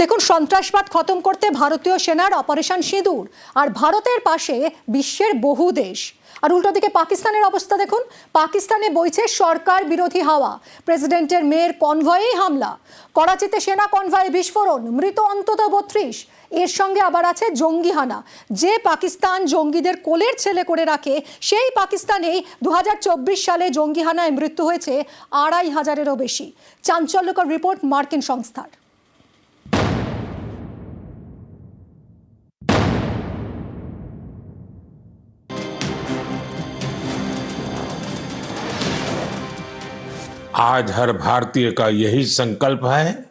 দেখুন, সন্ত্রাসবাদ খতম করতে ভারতীয় সেনার অপারেশন সিঁদুর আর ভারতের পাশে বিশ্বের বহু দেশ। আর উল্টো দিকে পাকিস্তানের অবস্থা দেখুন, পাকিস্তানে বইছে সরকার বিরোধী হাওয়া। প্রেসিডেন্টের মেয়ের কনভয়েই হামলা। করাচিতে সেনা কনভয়ে বিস্ফোরণ, মৃত অন্তত বত্রিশ। এর সঙ্গে আবার আছে জঙ্গি হানা যে পাকিস্তান জঙ্গিদের কোলের ছেলে করে রাখে, সেই পাকিস্তানেই দু হাজার চব্বিশ সালে জঙ্গি হানায় মৃত্যু হয়েছে আড়াই হাজারেরও বেশি। চাঞ্চল্যকর রিপোর্ট মার্কিন সংস্থার। आज हर भारतीय का यही संकल्प है,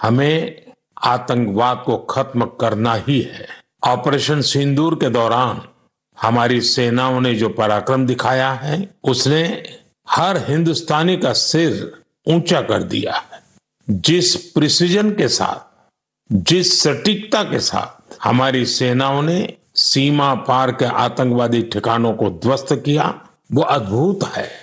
हमें आतंकवाद को खत्म करना ही है। ऑपरेशन सिंदूर के दौरान हमारी सेनाओं ने जो पराक्रम दिखाया है, उसने हर हिंदुस्तानी का सिर ऊँचा कर दिया है। जिस प्रिसीजन के साथ, जिस सटीकता के साथ हमारी सेनाओं ने सीमा पार के आतंकवादी ठिकानों को ध्वस्त किया, वो अद्भुत है।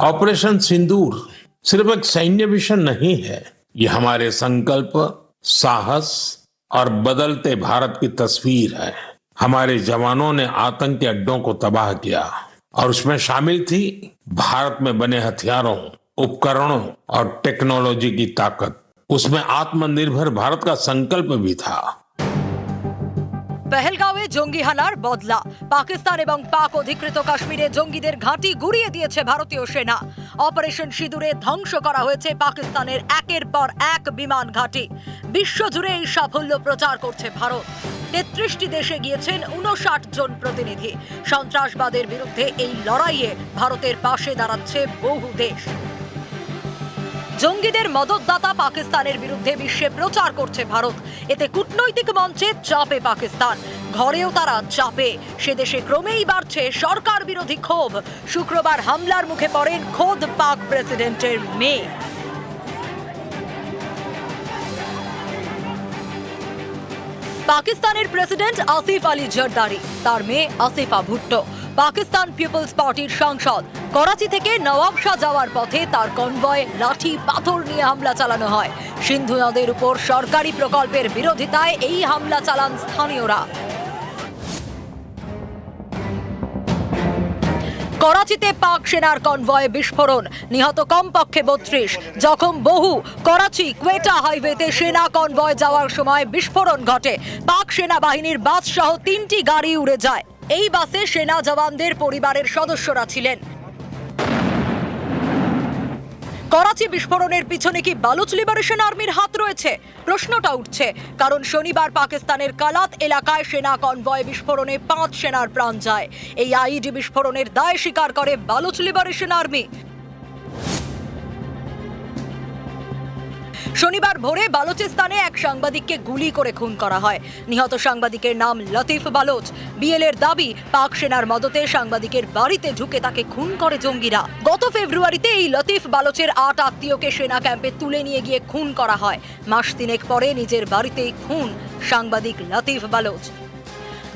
ऑपरेशन सिंदूर सिर्फ़ एक सैन्य मिशन नहीं है। ये हमारे संकल्प, साहस और बदलते भारत की तस्वीर है। हमारे जवानों ने आतंकी अड्डों को तबाह किया और उसमें शामिल थी भारत में बने हथियारों, उपकरणों और टेक्नोलॉजी की ताकत। उसमें आत्मनिर्भर भारत का संकल्प भी था। পেহেলগাঁওয়ে জঙ্গি হানার বদলা। পাকিস্তান এবং পাক অধিকৃত কাশ্মীরে জঙ্গিদের ঘাঁটি গুড়িয়ে দিয়েছে ভারতীয় সেনা। অপারেশন সিঁদুরে ধ্বংস করা হয়েছে পাকিস্তানের একের পর এক বিমান ঘাঁটি। বিশ্বজুড়ে এই সাফল্য প্রচার করছে ভারত। তেত্রিশটি দেশে গিয়েছেন উনষাট জন প্রতিনিধি। সন্ত্রাসবাদের বিরুদ্ধে এই লড়াইয়ে ভারতের পাশে দাঁড়াচ্ছে বহু দেশ। জঙ্গিদের মদতদাতা পাকিস্তানের বিরুদ্ধে বিশ্বে প্রচার করছে ভারত। এতে কূটনৈতিক মঞ্চে চাপে পাকিস্তান। ঘরেও তারা চাপে। সে দেশে ক্রমেই বাড়ছে সরকার বিরোধী ক্ষোভ। শুক্রবার হামলার মুখে পড়েন খোদ পাক প্রেসিডেন্টের মেয়ে। পাকিস্তানের প্রেসিডেন্ট আসিফ আলী জরদারি, তার মেয়ে আসিফা ভুট্টো। পাকিস্তান পিপলস পার্টির সাংসদ। করাচি থেকে নওয়াবশাহ যাওয়ার পথে তার কনভয় লাঠি পাথর নিয়ে হামলা চালানো হয়। সিন্ধু নদের উপর সরকারি প্রকল্পের বিরোধিতায় এই হামলা চালান স্থানীয়রা। করাচিতে পাক সেনার কনভয়ে বিস্ফোরণ, নিহত কমপক্ষে বত্রিশ। জখম বহু। করাচি কোয়েটা হাইওয়েতে সেনা কনভয় যাওয়ার সময় বিস্ফোরণ ঘটে। পাক সেনাবাহিনীর বাস সহ তিনটি গাড়ি উড়ে যায়। এই বাসে সেনা জওয়ানদের পরিবারের সদস্যরা ছিলেন। করাচি বিস্ফোরণের পিছনে কি বালুচ লিবারেশন আর্মির হাত রয়েছে? প্রশ্নটা উঠছে, কারণ শনিবার পাকিস্তানের কালাত এলাকায় সেনা কনভয় বিস্ফোরণে পাঁচ সেনার প্রাণ যায়। এই আইডি বিস্ফোরণের দায় স্বীকার করে বালুচ লিবারেশন আর্মি। শনিবার ভোরে বালুচিস্তানে এক সাংবাদিককে গুলি করে খুন করা হয়। নিহত সাংবাদিকের নাম লতিফ বালোচ। বিএলের দাবি, পাক সেনার মদতে সাংবাদিকের বাড়িতে ঢুকে তাকে খুন করে জঙ্গিরা। গত ফেব্রুয়ারিতে এই লতিফ বালোচের আট আত্মীয়কে সেনা ক্যাম্পে তুলে নিয়ে গিয়ে খুন করা হয়। মাস তিনেক পরে নিজের বাড়িতেই খুন সাংবাদিক লতিফ বালোচ।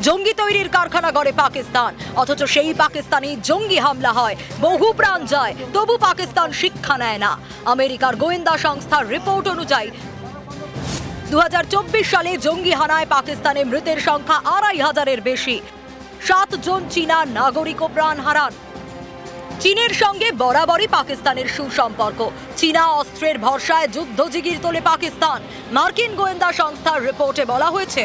জঙ্গি তৈরির কারখানা গড়ে পাকিস্তান। অথচ সেই পাকিস্তানি জঙ্গি হামলা হয়, বহু প্রাণ যায়, তবু পাকিস্তান শিক্ষা নেয় না। আমেরিকার গোয়েন্দা সংস্থার রিপোর্ট অনুযায়ী দু হাজার চব্বিশ সালে জঙ্গি হানায় পাকিস্তানে মৃতের সংখ্যা আড়াই হাজারের বেশি। সাত জন চীনা নাগরিকও প্রাণ হারান। চীনের সঙ্গে বরাবরই পাকিস্তানের সুসম্পর্ক। চীনা অস্ত্রের ভরসায় যুদ্ধজিগির তোলে পাকিস্তান। মার্কিন গোয়েন্দা সংস্থার রিপোর্টে বলা হয়েছে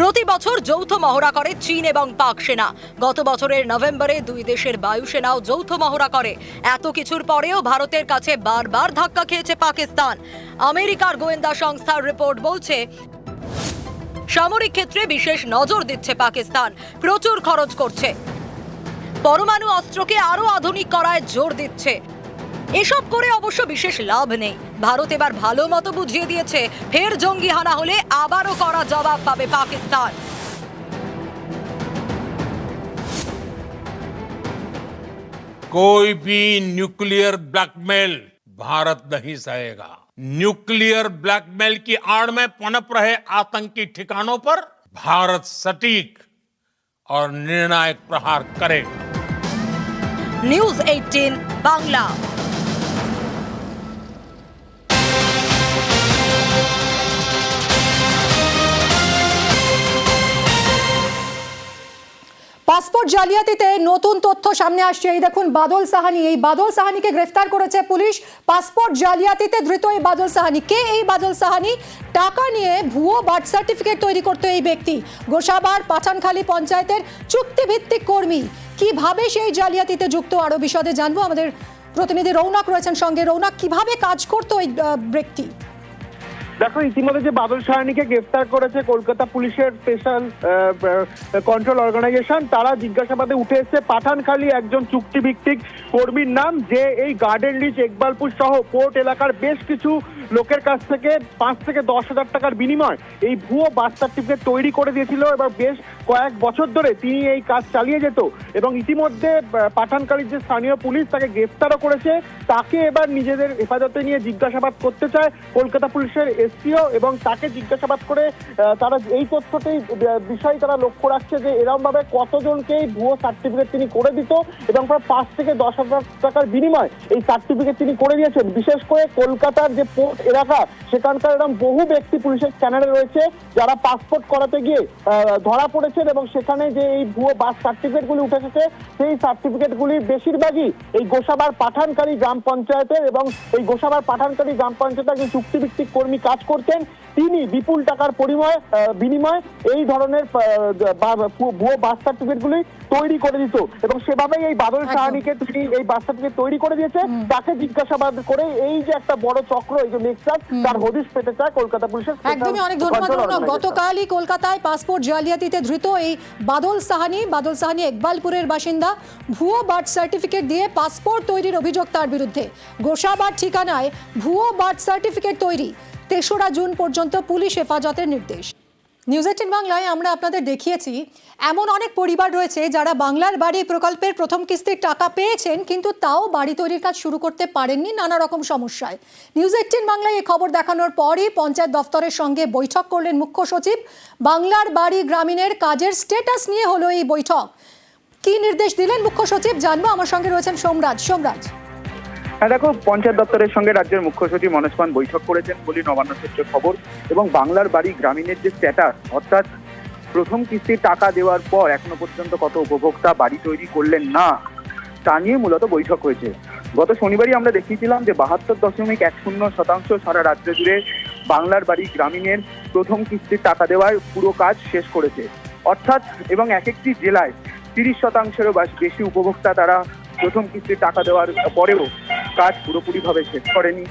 প্রতি বছর যৌথ মহড়া করে চীন এবং পাক সেনা। গত বছরের নভেম্বরে দুই দেশের বায়ুসেনাও যৌথ মহড়া করে। এত কিছুর পরেও ভারতের কাছে বারবার ধাক্কা খেয়েছে পাকিস্তান। আমেরিকার গোয়েন্দা সংস্থার রিপোর্ট বলছে, সামরিক ক্ষেত্রে বিশেষ নজর দিচ্ছে পাকিস্তান। প্রচুর খরচ করছে। পরমাণু অস্ত্রকে আরও আধুনিক করায় জোর দিচ্ছে। এসব করে অবশ্য বিশেষ লাভ নেই ভারত এবার ভালো মতো বুঝিয়ে দিয়েছে ফের জঙ্গি হানা হলে আবারও করা জবাব পাবে পাকিস্তান कोई भी न्यूक्लियर ब्लैकमेल भारत नहीं सहेगा न्यूक्लियर ब्लैकमेल की आड़ में पनप रहे आतंकी ठिकानों पर भारत सटीक और निर्णायक प्रहार करेगा নিউজ এইটিন বাংলা পাসপোর্ট জালিয়াতিতে নতুন তথ্য সামনে আসছে। এই দেখুন, বাদল সাহানি। এই বাদল সাহানিকে গ্রেফতার করেছে পুলিশ। পাসপোর্ট জালিয়াতিতে ধৃত এই বাদল সাহানি। কে এই বাদল সাহানি? টাকা নিয়ে ভুয়ো বার্থ সার্টিফিকেট তৈরি করতো এই ব্যক্তি। গোসাবার পাঠানখালী পঞ্চায়েতের চুক্তিভিত্তিক কর্মী। কীভাবে সেই জালিয়াতিতে যুক্ত? আরও বিশদে জানব। আমাদের প্রতিনিধি রৌনক রয়েছেন সঙ্গে। রৌনক, কীভাবে কাজ করতো এই ব্যক্তি? দেখো ইতিমধ্যে যে বাদল সাহানিকে গ্রেফতার করেছে কলকাতা পুলিশের স্পেশাল কন্ট্রোল অর্গানাইজেশন তারা জিজ্ঞাসাবাদে উঠে এসেছে পাঠানখালী একজন চুক্তিভিত্তিক কর্মীর নাম যে এই গার্ডেন রিচ একবালপুর সহ পোর্ট এলাকার বেশ কিছু লোকের কাছ থেকে পাঁচ থেকে দশ হাজার টাকার বিনিময় এই ভুয়ো বার্থ সার্টিফিকেট তৈরি করে দিয়েছিল। এবার বেশ কয়েক বছর ধরে তিনি এই কাজ চালিয়ে যেত এবং ইতিমধ্যে আহ, পাঠানখালীর যে স্থানীয় পুলিশ তাকে গ্রেফতারও করেছে তাকে এবার নিজেদের হেফাজতে নিয়ে জিজ্ঞাসাবাদ করতে চায় কলকাতা পুলিশের এসপিও এবং তাকে জিজ্ঞাসাবাদ করে তারা এই তথ্যতেই বিষয় তারা লক্ষ্য রাখছে যে এরকম ভাবে কতজনকে এই ভুয়ো সার্টিফিকেট তিনি করে দিত এবং প্রায় পাঁচ থেকে দশ হাজার টাকার বিনিময় এই সার্টিফিকেট তিনি করে দিয়েছেন বিশেষ করে কলকাতার যে পোর্ট এলাকা, সেখানকার এরকম বহু ব্যক্তি পুলিশের স্ক্যানারে রয়েছে, যারা পাসপোর্ট করাতে গিয়ে ধরা পড়েছেন এবং সেখানে যে এই ভুয়ো বাস সার্টিফিকেট গুলি উঠে এসেছে, সেই সার্টিফিকেট গুলি বেশিরভাগই এই গোসাবার পাঠানকারী গ্রাম পঞ্চায়েতের এবং এই গোসাবার পাঠানকারী গ্রাম পঞ্চায়েতের একজন চুক্তিভিত্তিক কর্মী কাজ করতেন তিনি বিপুল টাকার পরিময় বিনিময় এই ধরনের ভুয়ো বাস সার্টিফিকেট গুলি তৈরি করে দিত। এবং সেভাবেই এই বাদল সাহানিকে তিনি এই বাস সার্টিফিকেট তৈরি করে দিয়েছে। তাকে জিজ্ঞাসাবাদ করে এই যে একটা বড় চক্র এই যে নেক্সাস তার হদিশ পেতে চায় কলকাতা পুলিশের একদমই অনেক ধন্যবাদ। গতকালই কলকাতায় পাসপোর্ট জালিয়াতিতে ধৃত এই বাদল সাহানি বাদল সাহানি একবালপুরের বাসিন্দা ভুয়ো বার্থ সার্টিফিকেট দিয়ে পাসপোর্ট তৈরির অভিযোগ তার বিরুদ্ধে। গোসাবার ঠিকানায় ভুয়ো বার্থ সার্টিফিকেট তৈরি। তেসরা জুন পর্যন্ত পুলিশ হেফাজতের নির্দেশ। নিউজ এইটিন বাংলায় আমরা আপনাদের দেখিয়েছি, এমন অনেক পরিবার রয়েছে যারা বাংলার বাড়ি প্রকল্পের প্রথম কিস্তির টাকা পেয়েছেন, কিন্তু তাও বাড়ি তৈরির কাজ শুরু করতে পারেননি নানা রকম সমস্যায়। নিউজ এইটিন বাংলায় এই খবর দেখানোর পরই পঞ্চায়েত দফতরের সঙ্গে বৈঠক করলেন মুখ্য সচিব। বাংলার বাড়ি গ্রামীণের কাজের স্টেটাস নিয়ে হলো এই বৈঠক। কি নির্দেশ দিলেন মুখ্য সচিব জানব, আমার সঙ্গে রয়েছেন সোমরাজ। সোমরাজ। হ্যাঁ দেখো, পঞ্চায়েত দপ্তরের সঙ্গে রাজ্যের মুখ্য সচিব মনোজ পান বৈঠক করেছেন বলে নবান্ন সূত্রে খবর এবং বাংলার বাড়ি গ্রামীণের যে স্ট্যাটাস অর্থাৎ প্রথম কিস্তির টাকা দেওয়ার পর এখনও পর্যন্ত কত উপভোক্তা বাড়ি তৈরি করলেন না, তা নিয়ে মূলত বৈঠক হয়েছে। গত শনিবারই আমরা দেখিয়েছিলাম যে বাহাত্তর দশমিক এক শূন্য শতাংশ সারা রাজ্য জুড়ে বাংলার বাড়ি গ্রামীণের প্রথম কিস্তির টাকা দেওয়ার পুরো কাজ শেষ করেছে। অর্থাৎ, এবং এক একটি জেলায় তিরিশ শতাংশেরও বেশি উপভোক্তা তারা প্রথম কিস্তির টাকা দেওয়ার পরেও কাজ পুরোপুরিভাবে শেষ করেনি।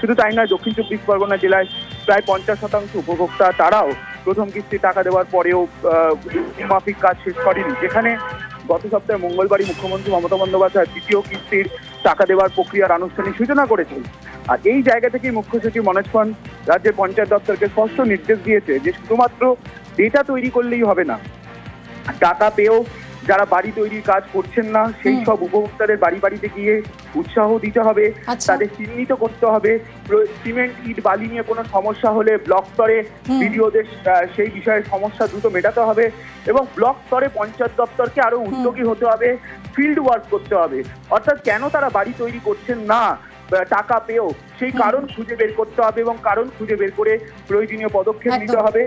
শুধু তাই নয়, দক্ষিণ চব্বিশ পরগনা জেলায় প্রায় পঞ্চাশ শতাংশ উপভোক্তা তারাও প্রথম কিস্তির টাকা দেওয়ার পরেও মাফিক কাজ শেষ করেনি। যেখানে গত সপ্তাহে মঙ্গলবারই মুখ্যমন্ত্রী মমতা বন্দ্যোপাধ্যায় দ্বিতীয় কিস্তির টাকা দেওয়ার প্রক্রিয়ার আনুষ্ঠানিক সূচনা করেছেন। আর এই জায়গা থেকেই মুখ্য সচিব মনোজ পান রাজ্যের পঞ্চায়েত দপ্তরকে স্পষ্ট নির্দেশ দিয়েছে যে শুধুমাত্র ডেটা তৈরি করলেই হবে না, টাকা পেয়েও যারা বাড়ি তৈরির কাজ করছেন না সেই সব উপভোক্তাদের বাড়ি বাড়িতে গিয়ে উৎসাহ দিতে হবে আচ্ছা। তাদের চিহ্নিত করতে হবে। সিমেন্ট ইট বালি নিয়ে কোনো সমস্যা হলে ব্লক স্তরে বিডিওদের সেই বিষয়ে সমস্যা দ্রুত মেটাতে হবে এবং ব্লক স্তরে পঞ্চায়েত দপ্তরকে আরও উদ্যোগী হতে হবে ফিল্ড ওয়ার্ক করতে হবে। অর্থাৎ কেন তারা বাড়ি তৈরি করছেন না? টাকা পেয়েও সেই কারণ খুঁজে বের করতে হবে এবং কারণ খুঁজে বের করে প্রয়োজনীয় পদক্ষেপ নিতে হবে।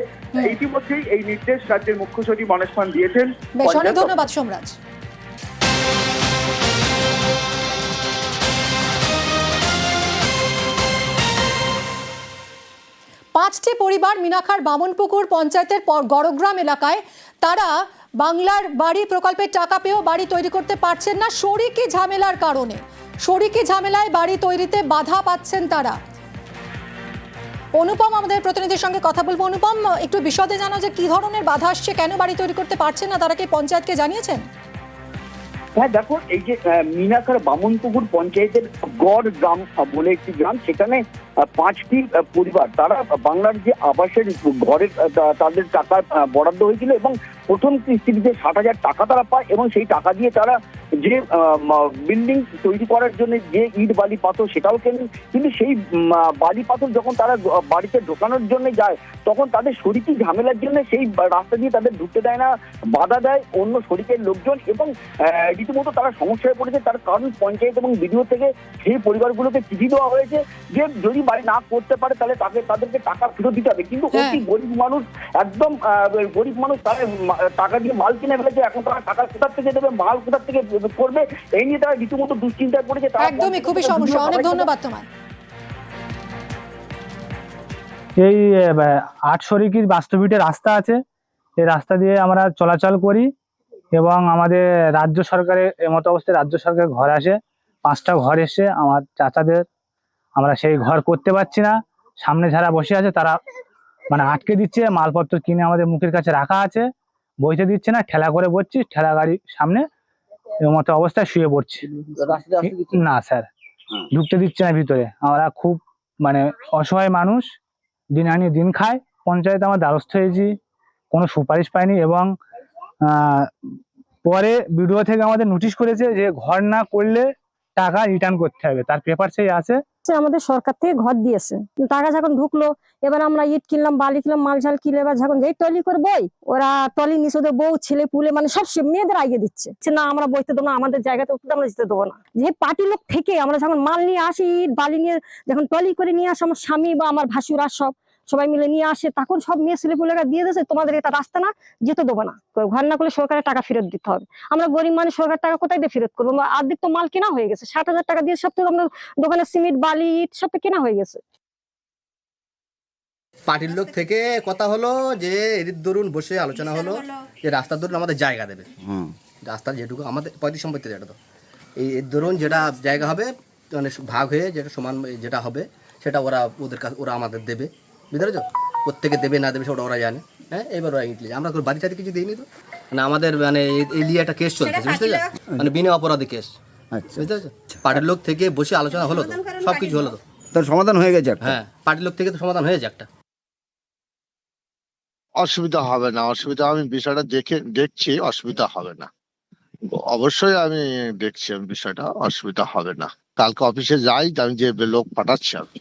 ইতিমধ্যেই এই নির্দেশ রাজ্যের মুখ্য সচিব মনোজ পান দিয়েছেন। বেশ অনেক ধন্যবাদ সোমরাজ। পাঁচটি পরিবার মিনাখার বামনপুকুর পঞ্চায়েতের পর গড়গ্রাম এলাকায় তারা বাংলার বাড়ি প্রকল্পের টাকা পেয়েও বাড়ি তৈরি করতে পারছেন না। শরিকি ঝামেলার কারণে শরিকি ঝামেলায় বাড়ি তৈরিতে বাধা পাচ্ছেন তারা। অনুপম, আমাদের প্রতিনিধির সঙ্গে কথা বলব। অনুপম, একটু বিশদে জানো যে কি ধরনের বাধা আসছে, কেন বাড়ি তৈরি করতে পারছেন না? তারা কি পঞ্চায়েতকে জানিয়েছেন? হ্যাঁ দেখো, এই যে মিনাকার বামনপুকুর পঞ্চায়েতের গড় গ্রাম বলে একটি গ্রাম, সেখানে পাঁচটি পরিবার, তারা বাংলার যে আবাসের ঘরের তাদের টাকা বরাদ্দ হয়েছিল এবং প্রথম কিস্তিতে ষাট হাজার টাকা তারা পায় এবং সেই টাকা দিয়ে তারা যে বিল্ডিং তৈরি করার জন্য যে ইট বালি পাথর সেটাও কেনেন। কিন্তু সেই বালি পাথর যখন তারা বাড়িতে ঢোকানোর জন্য যায় তখন তাদের শরিকি ঝামেলার জন্য সেই রাস্তা দিয়ে তাদের ঢুকতে দেয় না বাধা দেয় অন্য শরিকের লোকজন এবং রীতিমতো তারা সমস্যায় পড়েছে। তার কারণ পঞ্চায়েত এবং বিডিও থেকে সেই পরিবারগুলোকে চিঠি দেওয়া হয়েছে যে যদি বাড়ি না করতে পারে তাহলে তাকে তাদেরকে টাকা ফেরত দিতে হবে। কিন্তু হ্যাঁ। অতি গরিব মানুষ একদম গরিব মানুষ তারা টাকা দিয়ে মাল কিনে ফেলেছে এখন তারা টাকা কোথার থেকে দেবে? মাল কোথার থেকে করবে। এই নিয়ে তারা রীতিমতো দুশ্চিন্তায় পড়েছে একদমই খুবই সমস্যা। অনেক ধন্যবাদ তোমায়। এই আট শরিকির বাস্তবিটে রাস্তা আছে। এই রাস্তা দিয়ে আমরা চলাচল করি এবং আমাদের রাজ্য সরকারের এমতো অবস্থায় রাজ্য সরকারের ঘর আসে। পাঁচটা ঘর এসে আমার চাচাদের আমরা সেই ঘর করতে পারছি না। সামনে যারা বসে আছে তারা মানে আটকে দিচ্ছে মালপত্র কিনে আমাদের মুখের কাছে রাখা আছে। বইতে দিচ্ছে না ঠেলা করে বসছি ঠেলা গাড়ির সামনে এর মতো অবস্থায় শুয়ে পড়ছে। না স্যার। ঢুকতে দিচ্ছে না ভিতরে। আমরা খুব মানে অসহায় মানুষ। দিন আনি দিন খায় পঞ্চায়েত আমার দ্বারস্থ হয়েছি। কোনো সুপারিশ পাইনি এবং পরে বিডিও থেকে আমাদের নোটিশ করেছে যে ঘর না করলে টাকা রিটার্ন করতে হবে। তার পেপার সেই আছে। আমাদের সরকার থেকে ঘর দিয়েছে। টাকা যখন ঢুকলো, এবার আমরা ইট কিনলাম, বালি কিনলাম, মাল ঝাল কিনলে এবার যখন যেই টলি করে বই, ওরা টলি নিচে বউ, ছেলে, পুলে মানে সব মেয়েদের আগে দিচ্ছে। না, আমরা বইতে দেবো না, আমাদের জায়গাতে উঠতে আমরা যেতে দেবো না। যে পার্টি লোক থেকে আমরা যখন মাল নিয়ে আসি, ইট, বালি নিয়ে যখন টলি করে নিয়ে আসে, আমার স্বামী বা আমার ভাসুরা সব সবাই মিলে নিয়ে আসে তখন সব মেয়ে ছেলে পুলেরা দিয়ে দিয়েছে তোমাদের এটা রাস্তা না যেতে দেবো না। ঘর না করলে সরকারের টাকা ফেরত দিতে হবে। আমরা গরিব মানুষ সরকার টাকা কোথায় দিয়ে ফেরত করব? আমরা অর্ধেক তো মাল কেনা হয়ে গেছে ষাট হাজার টাকা দিয়ে সব তো আমরা দোকানে সিমেন্ট বালি ইট সব তো কেনা হয়ে গেছে। পার্টির লোক থেকে কথা হলো যে এদের ধরুন বসে আলোচনা হলো যে রাস্তার ধরুন আমাদের জায়গা দেবে। রাস্তার যেটুকু আমাদের পঁয়ত্রিশ সম্পত্তি যেটা তো। এই এর ধরুন যেটা জায়গা হবে মানে ভাগ হয়ে যেটা সমান যেটা হবে সেটা ওরা ওদের কাছে ওরা আমাদের দেবে। বুঝতে পেরেছ প্রত্যেকে দেবে না দেবে সেটা ওরা জানে। হ্যাঁ এবার ওরা ইটলি আমরা তো বাড়ি কিছু দিইনি তো। মানে আমাদের মানে নিয়ে একটা কেস চলছে বুঝতে পেরেছ মানে বিনা অপরাধী কেস বুঝতে পেরেছ পার্টির লোক থেকে বসে আলোচনা হলো তো। সব কিছু হলো তো। তার সমাধান হয়ে গেছে হ্যাঁ পার্টির লোক থেকে তো সমাধান হয়েছে একটা। অসুবিধা হবে না অসুবিধা আমি বিষয়টা দেখে দেখছি অসুবিধা হবে না। অবশ্যই আমি দেখছি আমি বিষয়টা অসুবিধা হবে না। কালকে অফিসে যাই আমি যে লোক পাঠাচ্ছি আমি।